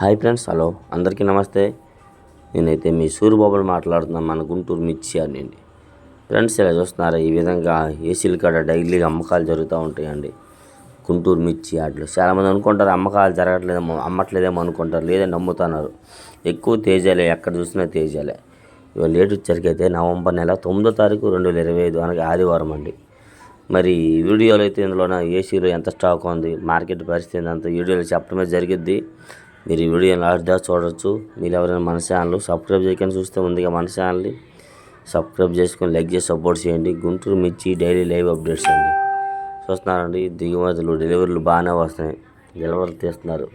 Hi friends hello. అందరికీ నమస్తే. నేనైతే మీ సూర్యబాబుని మాట్లాడుతున్నాను మన గుంటూరు మిర్చి అండి. ఫ్రెండ్స్ ఇలా చూస్తున్నారా? ఈ విధంగా ఏసీల కాడ డైలీ అమ్మకాలు జరుగుతూ ఉంటాయండి. గుంటూరు మిర్చి ఆటలు చాలామంది అనుకుంటారు అమ్మకాలు జరగట్లేదేమో అమ్మట్లేదేమో అనుకుంటారు. లేదని నమ్ముతున్నారు. ఎక్కువ తేజాలే ఎక్కడ చూసినా తేజాలే. ఇవాళ లేట్ వచ్చరికైతే అయితే నవంబర్ నెల తొమ్మిదో తారీఖు రెండు వేల ఇరవై ఐదు అనగా ఆదివారం అండి. మరి ఈ వీడియోలో అయితే ఇందులోన ఏసీలో ఎంత స్టాక్ ఉంది మార్కెట్ పరిస్థితి అంత వీడియోలో చెప్పడమే జరిగిద్ది. మీరు ఈ వీడియో లాస్ట్ దాకా చూడవచ్చు మీరు ఎవరైనా మన ఛానల్ సబ్స్క్రైబ్ చేయకుండా చూస్తే ముందుగా మన ఛానల్ని సబ్స్క్రైబ్ చేసుకొని లైక్ చేసి సపోర్ట్ చేయండి. గుంటూరు మిర్చి డైలీ లైవ్ అప్డేట్స్ అండి. చూస్తున్నారండి దిగుమతులు డెలివరీలు బాగానే వస్తున్నాయి. డెలివరీ తీస్తున్నారు.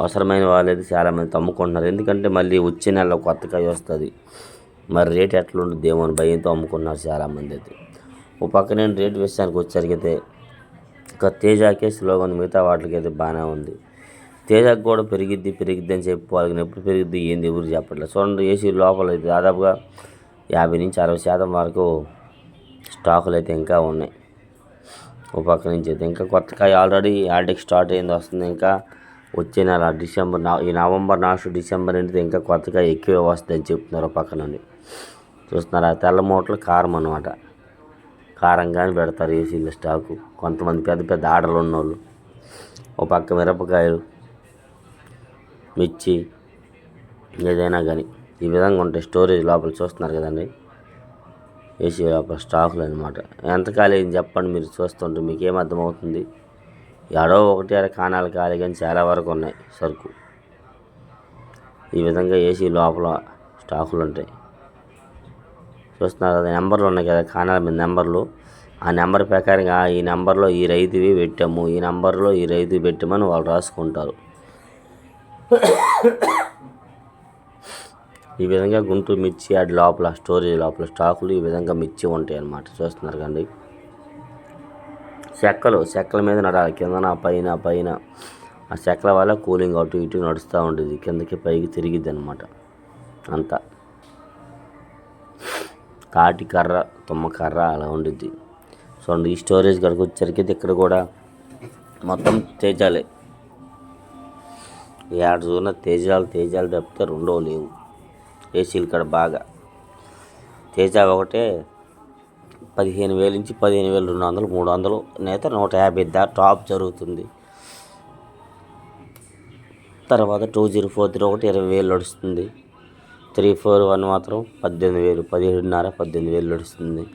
అవసరమైన వాళ్ళైతే చాలామంది తమ్ముకుంటున్నారు. ఎందుకంటే మళ్ళీ వచ్చే నెలలో కొత్తగా వస్తుంది. మరి రేట్ ఎట్లా ఏమో అని భయంతో అమ్ముకున్నారు చాలామంది అయితే. ఓ పక్క నేను రేట్ విషయానికి వచ్చేసరికి అయితే తేజాకే స్లోగన్ ఉంది మిగతా వాటికి అయితే బాగానే ఉంది. తేజాకు కూడా పెరిగిద్ది పెరిగిద్ది అని చెప్పి వాళ్ళకి ఎప్పుడు పెరిగిద్ది ఏంది ఎవరు చెప్పట్లేదు. చూడండి ఏసీ లోపల అయితే దాదాపుగా యాభై నుంచి అరవై శాతం వరకు స్టాకులు అయితే ఇంకా ఉన్నాయి. ఓ పక్క నుంచి అయితే ఇంకా కొత్తగా ఆల్రెడీ ఆల్రెడీ స్టార్ట్ అయింది వస్తుంది ఇంకా. వచ్చే నెల డిసెంబర్ ఈ నవంబర్ లాస్ట్ డిసెంబర్ అంటే ఇంకా కొత్తగా ఎక్కువ వస్తుందని చెప్తున్నారు ఓ పక్క నుండి. చూస్తున్నారా తెల్ల మూటలు కారం అనమాట కారంగానే పెడతారు ఏసీలో స్టాకు. కొంతమంది పెద్ద పెద్ద ఆర్డర్లు ఉన్నోళ్ళు. ఓ పక్క మిరపకాయలు మిర్చి ఏదైనా కానీ. ఈ విధంగా ఉంటాయి స్టోరేజ్ లోపల చూస్తున్నారు కదండి. ఏసీ లోపల స్టాకులు అనమాట ఎంత ఖాళీ అయింది చెప్పండి మీరు చూస్తుంటే మీకేం అర్థమవుతుంది ఎడో ఒకటి అర కాణాలు ఖాళీ కానీ చాలా వరకు ఉన్నాయి సరుకు. ఈ విధంగా ఏసీ లోపల స్టాకులు ఉంటాయి. చూస్తున్నారు కదా నెంబర్లు ఉన్నాయి కదా కాణాల మీద నెంబర్లు. ఆ నెంబర్ ప్రకారంగా ఈ నెంబర్లో ఈ రైతువి పెట్టాము ఈ నెంబర్లో ఈ రైతు పెట్టామని వాళ్ళు రాసుకుంటారు. ఈ విధంగా గుంటూరు మిర్చి యాడ్ లోపల స్టోరేజ్ లోపల స్టాకులు ఈ విధంగా మిర్చి ఉంటాయి అన్నమాట. చూస్తున్నారు కండి. చెక్కలు చెక్కల మీద నడాలి. కిందన పైన పైన. ఆ చెక్కల వల్ల కూలింగ్ అటు ఇటు నడుస్తూ ఉంటుంది. కిందకి పైకి తిరిగిద్ది అనమాట అంతా. తాటి కర్ర తుమ్మ కర్ర అలా ఉండిద్ది. సో ఈ స్టోరేజ్ కనుక వచ్చరికి ఇక్కడ కూడా మొత్తం తేజాలి. ఏడ చూసిన తేజాలు తేజాలు తప్పితే రెండో లేవు. ఏసీలు ఇక్కడ బాగా. తేజ ఒకటే పదిహేను వేలు నుంచి పదిహేను వేలు రెండు వందలు మూడు వందలు నేత నూట యాభై దా టాప్ జరుగుతుంది. తర్వాత టూ జీరో ఫోర్ త్రీ ఒకటి ఇరవై వేలు నడుస్తుంది. త్రీ ఫోర్ వన్ మాత్రం పద్దెనిమిది వేలు పదిహేడున్నర పద్దెనిమిది వేలు నడుస్తుంది.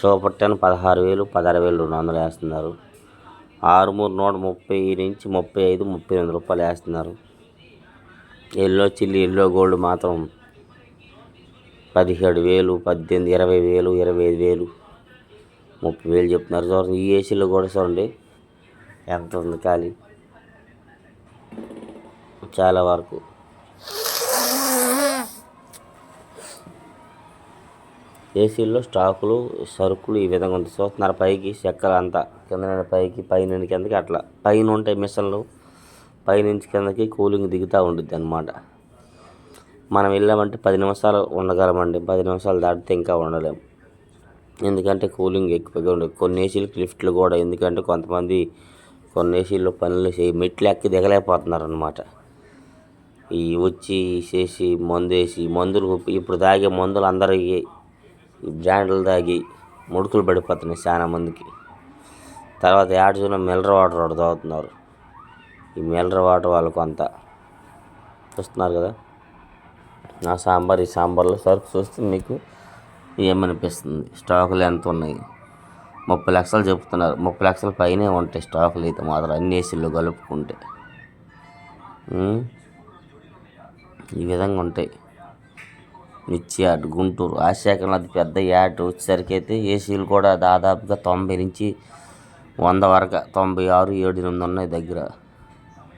సూపర్ టెన్ పదహారు వేలు పదహారు వేలు రెండు వందలు వేస్తున్నారు. ఆరు మూడు నూట ముప్పై నుంచి ముప్పై ఐదు ముప్పై ఎనిమిది రూపాయలు వేస్తున్నారు. ఎల్లో చిల్లి ఎల్లో గోల్డ్ మాత్రం పదిహేడు వేలు పద్దెనిమిది ఇరవై వేలు ఇరవై ఐదు వేలు ముప్పై వేలు చెప్తున్నారు. చూడండి ఈ ఏసీలో కూడా చూడండి ఎంత ఉంది ఖాళీ. చాలా వరకు ఏసీల్లో స్టాకులు సరుకులు ఈ విధంగా ఉంది చూస్తున్నారు పైకి చెక్కలు అంతా. కింద పైకి పైన కిందకి అట్లా. పైన ఉంటాయి మిషన్లు. పైనుంచి కిందకి కూలింగ్ దిగుతూ ఉంటుంది అనమాట మనం వెళ్ళామంటే పది నిమిషాలు ఉండగలమండి. పది నిమిషాలు దాటితే ఇంకా ఉండలేము ఎందుకంటే కూలింగ్ ఎక్కువగా ఉండదు కొన్ని ఏసీలకు లిఫ్ట్లు కూడా. ఎందుకంటే కొంతమంది కొన్ని ఏసీల్లో పనులు చేయి మెట్లు ఎక్కి దిగలేకపోతున్నారు అనమాట ఈ వచ్చి చేసి మందు వేసి మందులు ఇప్పుడు తాగే మందులు అందరికీ ఈ బ్రాండ్లు తాగి ముడుకులు పడిపోతున్నాయి చాలా మందికి. తర్వాత ఏడు చూసిన మినరల్ వాటర్ ఒకటి తాగుతున్నారు. ఈ మినరల్ వాటర్ వాళ్ళు కొంత చూస్తున్నారు కదా? నా సాంబార్ ఈ సాంబార్లో సరుకు చూస్తే మీకు ఏమనిపిస్తుంది? స్టాకులు ఎంత ఉన్నాయి? ముప్పై లక్షలు చెప్తున్నారు. ముప్పై లక్షల పైనే ఉంటాయి స్టాకులు అయితే మాత్రం. అన్ని ఏసీలు కలుపుకుంటే. ఈ విధంగా ఉంటాయి. మిర్చి యాడ్ గుంటూరు ఆశాఖలో అది పెద్ద యార్డ్ వచ్చేసరికి అయితే ఏసీలు కూడా దాదాపుగా తొంభై నుంచి వంద వరకు తొంభై ఆరు ఏడు ఎనిమిది ఉన్నాయి దగ్గర.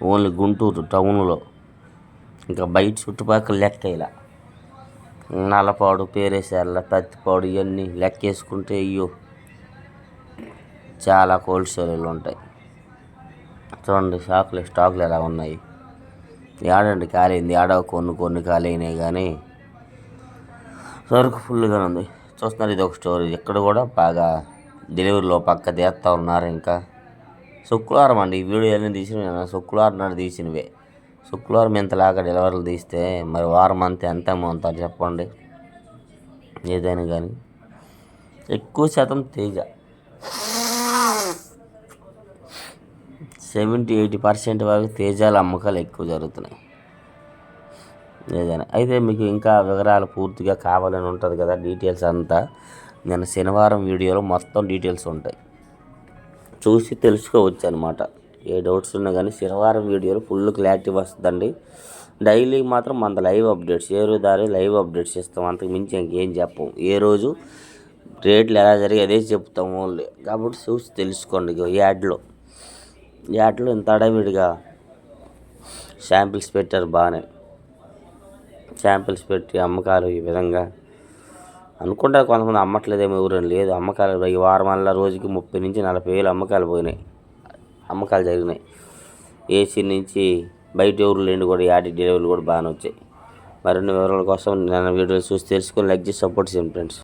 ఓన్లీ గుంటూరు టౌన్లో. ఇంకా బయట చుట్టుపక్కల లెక్క ఇలా. నల్లపాడు పేరేసాల పత్తిపాడు ఇవన్నీ లెక్కేసుకుంటే అయ్యో చాలా హోల్సేల్లు ఉంటాయి. చూడండి షాపులు స్టాకులు ఎలా ఉన్నాయి. ఏడండి కాలేంది ఏడవ కొన్ని కొన్ని ఖాళీ అయినాయి కానీ సరుకు ఫుల్గా ఉంది. చూస్తున్నారు ఇది ఒక స్టోరేజ్ ఇక్కడ కూడా బాగా డెలివరీలో పక్క తీస్తూ ఉన్నారు ఇంకా. శుక్రవారం అండి ఈ వీడియో అన్నీ తీసిన శుక్రవారం నాడు తీసినవే. శుక్రవారం ఇంతలాగా డెలివరీలు తీస్తే మరి వారం అంతా ఎంత అని చెప్పండి. ఏదైనా కానీ. ఎక్కువ శాతం తేజ సెవెంటీ ఎయిటీ పర్సెంట్ వరకు తేజాల అమ్మకాలు ఎక్కువ జరుగుతున్నాయి. ఏదైనా. అయితే మీకు ఇంకా వివరాలు పూర్తిగా కావాలని ఉంటుంది కదా డీటెయిల్స్ అంతా. నేను శనివారం వీడియోలో మొత్తం డీటెయిల్స్ ఉంటాయి. చూసి తెలుసుకోవచ్చు అనమాట ఏ డౌట్స్ ఉన్నా కానీ శనివారం వీడియోలో ఫుల్ క్లారిటీ వస్తుందండి. డైలీ మాత్రం మన లైవ్ అప్డేట్స్ ఏ రోజు దారి లైవ్ అప్డేట్స్ ఇస్తాం అంతకు మించి ఇంకేం చెప్పం. ఏ రోజు రేట్లు ఎలా జరిగి అదే చెప్తాం ఓన్లీ. కాబట్టి చూసి తెలుసుకోండి యాడ్లో. యాడ్లో ఇంత అడవిడిగా శాంపిల్స్ పెట్టారు బాగానే. శాంపిల్స్ పెట్టి అమ్మకాలు ఈ విధంగా అనుకుంటారు కొంతమంది అమ్మట్లేదేమో ఎవరైనా లేదు. అమ్మకాలు ఈ వారం వల్ల రోజుకి ముప్పై నుంచి నలభై వేలు అమ్మకాలు పోయినాయి. అమ్మకాలు జరిగినాయి. ఏసీ నుంచి బయట ఎవరు లేని కూడా యాడి డెలివరీలు కూడా బాగానే వచ్చాయి. మరిన్ని వివరాల కోసం నేను వీడియోలు చూసి తెలుసుకొని లైక్ చేసి సపోర్ట్ చేయండి ఫ్రెండ్స్.